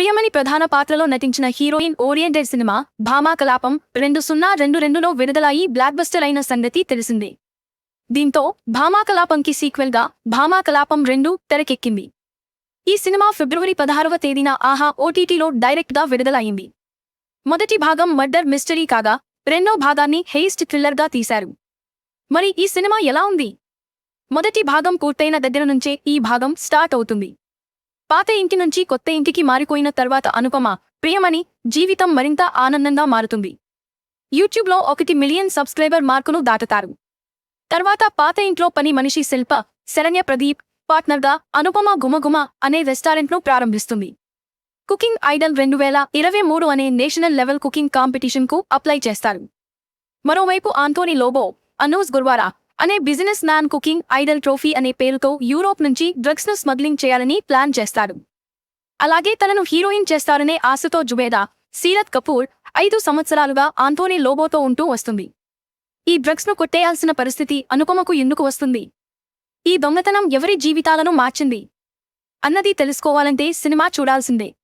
ప్రియమణి ప్రధాన పాత్రలో నటించిన heroine oriented cinema Bhama Kalapam రెండు సున్నా రెండు రెండులో విడుదలయి బ్లాక్ బస్టర్ అయిన సంగతి తెలిసిందే. దీంతో భామా కలాపంకి సీక్వెల్గా భామా కలాపం రెండు తెరకెక్కింది. ఈ సినిమా ఫిబ్రవరి పదహారవ తేదీన ఆహా ఓటీటీలో డైరెక్ట్గా విడుదలయింది మొదటి భాగం మర్డర్ మిస్టరీ కాగా రెండో భాగాన్ని హెయిస్ట్ థ్రిల్లర్గా తీశారు. మరి ఈ సినిమా ఎలా ఉంది? మొదటి భాగం పూర్తయిన దగ్గర నుంచే ఈ భాగం స్టార్ట్ అవుతుంది. పాత ఇంటి నుంచి కొత్త ఇంటికి మారిపోయిన తర్వాత అనుపమ ప్రియమని జీవితం మరింత ఆనందంగా మారుతుంది. యూట్యూబ్లో ఒకటి మిలియన్ సబ్స్క్రైబర్ మార్కును దాటుతారు. తర్వాత పాత ఇంట్లో పని మనిషి శిల్ప శరణ్య ప్రదీప్ పార్ట్నర్గా అనుపమ గుమగుమ అనే రెస్టారెంట్ను ప్రారంభిస్తుంది. కుకింగ్ ఐడల్ రెండు వేల ఇరవై మూడు అనే నేషనల్ లెవెల్ కుకింగ్ కాంపిటీషన్కు అప్లై చేస్తారు. మరోవైపు ఆంటోనీ లోబో అనూస్ గుర్వారా అనే businessman cooking idol trophy అనే పేరుతో యూరోప్ నుంచి డ్రగ్స్ను స్మగ్లింగ్ చేయాలని ప్లాన్ చేస్తాడు. అలాగే తనను హీరోయిన్ చేస్తారనే ఆశతో జుబేదా సీరత్ కపూర్ ఐదు సంవత్సరాలుగా ఆంటోనీ లోబోతో ఉంటూ వస్తుంది. ఈ డ్రగ్స్ను కొట్టేయాల్సిన పరిస్థితి అనుపమకు ఎందుకు వస్తుంది? ఈ దొంగతనం ఎవరి జీవితాలను మార్చింది? అన్నది తెలుసుకోవాలంటే సినిమా చూడాల్సిందే.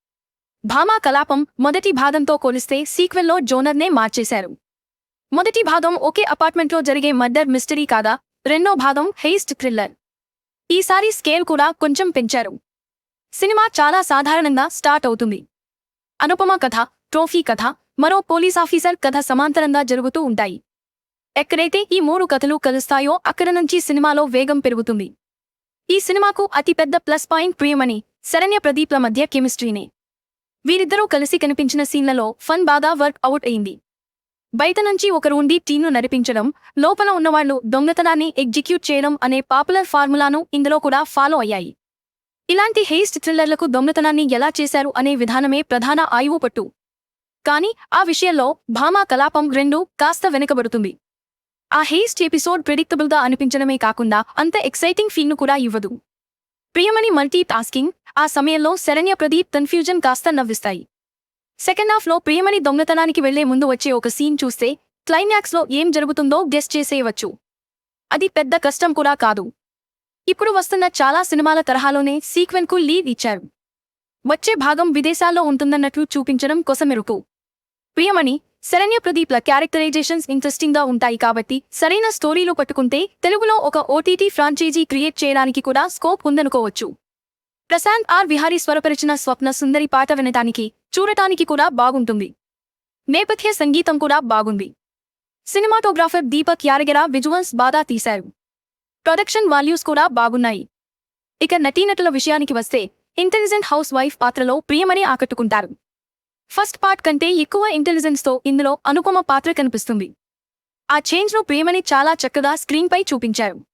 భామా కలాపం మొదటి భాగంతో పోలిస్తే సీక్వెల్లో జోనర్నే మార్చేశారు. మొదటి భాగం ఒకే అపార్ట్మెంట్లో జరిగే మర్డర్ మిస్టరీ కాదా? రెండో భాగం హెయిస్ట్ థ్రిల్లర్. ఈసారి స్కేల్ కూడా కొంచెం పెంచారు. సినిమా చాలా సాధారణంగా స్టార్ట్ అవుతుంది. అనుపమ కథ ట్రోఫీ కథ మరో పోలీస్ ఆఫీసర్ కథ సమాంతరంగా జరుగుతూ ఉంటాయి. ఎక్కడైతే ఈ మూడు కథలు కలుస్తాయో అక్కడ నుంచి సినిమాలో వేగం పెరుగుతుంది. ఈ సినిమాకు అతిపెద్ద ప్లస్ పాయింట్ ప్రియమని శరణ్య ప్రదీప్ల మధ్య కెమిస్ట్రీనే. వీరిద్దరూ కలిసి కనిపించిన సీన్లలో ఫన్ బాగా వర్క్ అవుట్ అయింది. బయట నుంచి ఒకరు ఉండి టీంను నడిపించడం లోపల ఉన్నవాళ్ళు దొంగతనాన్ని ఎగ్జిక్యూట్ చేయడం అనే పాపులర్ ఫార్ములాను ఇందులో కూడా ఫాలో అయ్యాయి. ఇలాంటి హెయిస్ట్ థ్రిల్లర్లకు దొంగతనాన్ని ఎలా చేశారు అనే విధానమే ప్రధాన ఆయువు పట్టు. కానీ ఆ విషయంలో భామా కలాపం రెండు కాస్త వెనుకబడుతుంది. ఆ హెయిస్ట్ ఎపిసోడ్ ప్రిడిక్టబుల్గా అనిపించడమే కాకుండా అంత ఎక్సైటింగ్ ఫీల్ను కూడా ఇవ్వదు. ప్రియమణి మల్టీ టాస్కింగ్ ఆ సమయంలో శరణ్య ప్రదీప్ కన్ఫ్యూజన్ కాస్త నవ్విస్తాయి. సెకండ్ హాఫ్లో ప్రియమణి దొంగతనానికి వెళ్ళే ముందు వచ్చే ఒక సీన్ చూస్తే క్లైమాక్స్లో ఏం జరుగుతుందో గెస్ట్ చేసేయవచ్చు. అది పెద్ద కష్టం కూడా కాదు. ఇప్పుడు వస్తున్న చాలా సినిమాల తరహాలోనే సీక్వెన్కు లీడ్ ఇచ్చారు. వచ్చే భాగం విదేశాల్లో ఉంటుందన్నట్లు చూపించడం కొసమెరుకు ప్రియమణి శరణ్య ప్రదీప్ల క్యారెక్టరైజేషన్స్ ఇంట్రెస్టింగ్గా ఉంటాయి కాబట్టి సరైన స్టోరీలు పట్టుకుంటే తెలుగులో ఒక ఓటీటీ ఫ్రాంచైజీ క్రియేట్ చేయడానికి కూడా స్కోప్ ఉందనుకోవచ్చు. ప్రశాంత్ ఆర్ విహారీ స్వరపరిచిన స్వప్న సుందరి పాట వినటానికి చూడటానికి కూడా బాగుంటుంది. నేపథ్య సంగీతం కూడా బాగుంది. సినిమాటోగ్రాఫర్ దీపక్ యారగెరా విజువల్స్ బాగా తీశారు. ప్రొడక్షన్ వాల్యూస్ కూడా బాగున్నాయి. ఇక నటీనటుల విషయానికి వస్తే ఇంటెలిజెంట్ హౌస్ వైఫ్ పాత్రలో ప్రియమని ఆకట్టుకుంటారు. ఫస్ట్ పార్ట్ కంటే ఎక్కువ ఇంటెలిజెన్స్తో ఇందులో అనుపమ పాత్ర కనిపిస్తుంది. ఆ చేంజ్ను ప్రియమని చాలా చక్కగా స్క్రీన్పై చూపించారు.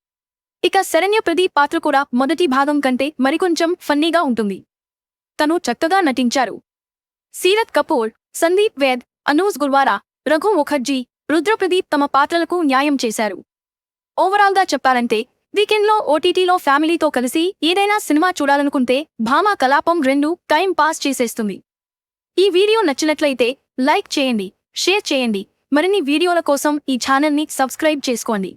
ఇక శరణ్య ప్రదీప్ పాత్ర కూడా మొదటి భాగం కంటే మరికొంచెం ఫన్నీగా ఉంటుంది. తను చక్కగా నటించారు. సీరత్ కపూర్ సందీప్ వేద్ అనూజ్ గుర్వారా రఘు ముఖర్జీ రుద్రప్రదీప్ తమ పాత్రలకు న్యాయం చేశారు. ఓవరాల్గా చెప్పాలంటే వీకెండ్లో ఓటీటీలో ఫ్యామిలీతో కలిసి ఏదైనా సినిమా చూడాలనుకుంటే భామా కలాపం రెండు టైం పాస్ చేసేస్తుంది. ఈ వీడియో నచ్చినట్లయితే లైక్ చేయండి షేర్ చేయండి. మరిన్ని వీడియోల కోసం ఈ ఛానల్ని సబ్స్క్రైబ్ చేసుకోండి.